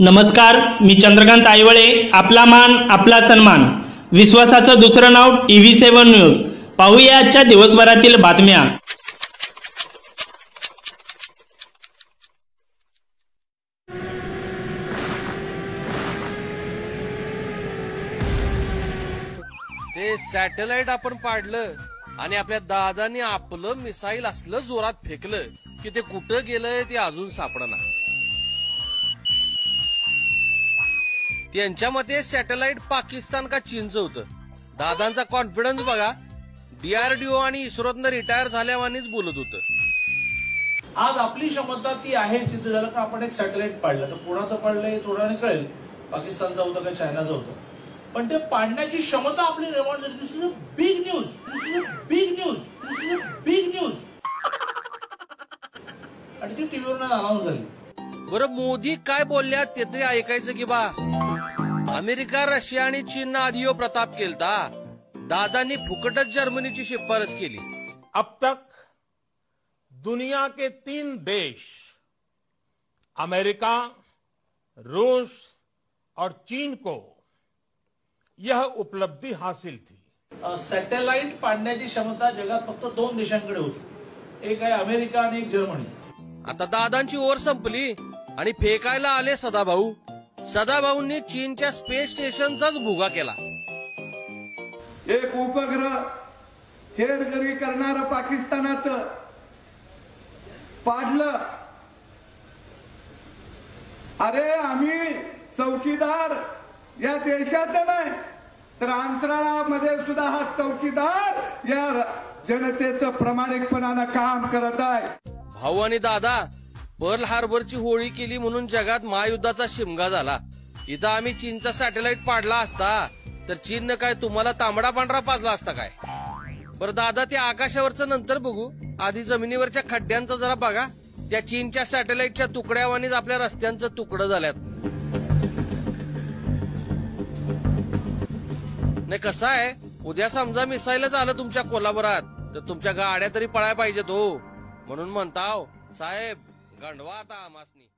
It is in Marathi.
नमस्कार मी चंद्रकांत आयवळे आपला मान आपला सन्मान. विश्वासाचं दुसरं नाव टीव्ही सेव्हन न्यूज. पाहूया आजच्या दिवसभरातील बातम्या. ते सॅटेलाइट आपण पाडलं आणि आपल्या दादानी आपलं मिसाईल असलं जोरात फेकलं की ते कुठं गेलंय ते अजून सापडणार त्यांच्या मते सॅटेलाइट पाकिस्तान का चीनचं होतं? दादांचा कॉन्फिडन्स बघा. डीआरडीओ आणि इस्रोतनं रिटायर झाल्यावानीच बोलत होतं. आज आपली क्षमता ती आहे सिद्ध झालं का आपण एक सॅटेलाइट पाडलं. तर कोणाचं पाडलंय थोड्या वेळाने कळेल. पाकिस्तानचं होतं का चायनाचं होतं? पण ते पाडण्याची क्षमता आपली निर्माण झाली. This is big news this is big news this is big news आणि ती टीव्हीवर अनाऊन्स झाली. बरं मोदी काय बोलल्या ते तरी ऐकायचं की बा? अमेरिका रशिया आणि चीननं आधी प्रताप केलता. दादांनी फुकटच जर्मनीची शिफारस केली. अब तक दुनिया के तीन देश अमेरिका रूस और चीन को यह उपलब्धि हासिल थी। सॅटेलाइट पाडण्याची क्षमता जगात फक्त दोन देशांकडे होती. एक आहे अमेरिका आणि एक जर्मनी. आता दादांची ओर संपली आणि फेकायला आले सदाभाऊ. सदाभाऊंनी चीनच्या स्पेस स्टेशनचाच भुगा केला. एक उपग्रह हेरगिरी करणारं पाकिस्तानाचं पाडलं. अरे आम्ही चौकीदार. या देशाचं नाही तर अंतराळामध्ये सुद्धा हा चौकीदार या जनतेचं प्रामाणिकपणानं काम करत आहे. भाऊ आणि दादा पर्ल हार्बरची होळी केली म्हणून जगात महायुद्धाचा शिमगा झाला. इथं आम्ही चीनचा सॅटेलाइट पाडला असता तर चीननं काय तुम्हाला तांबडा पांढरा पाजला असता काय? बरं दादा त्या आकाशावरचं नंतर बघू. आधी जमिनीवरच्या खड्ड्यांचं जरा बघा. त्या चीनच्या सॅटेलाइटच्या तुकड्यावानीच आपल्या रस्त्यांचं तुकडं झाल्यात. नाही कसं आहे? उद्या समजा मिसाईलच आलं तुमच्या कोल्हापुरात तर तुमच्या गाड्या तरी पळाय पाहिजेत हो. म्हणून म्हणताव साहेब ગંઢવાતા આ માસની.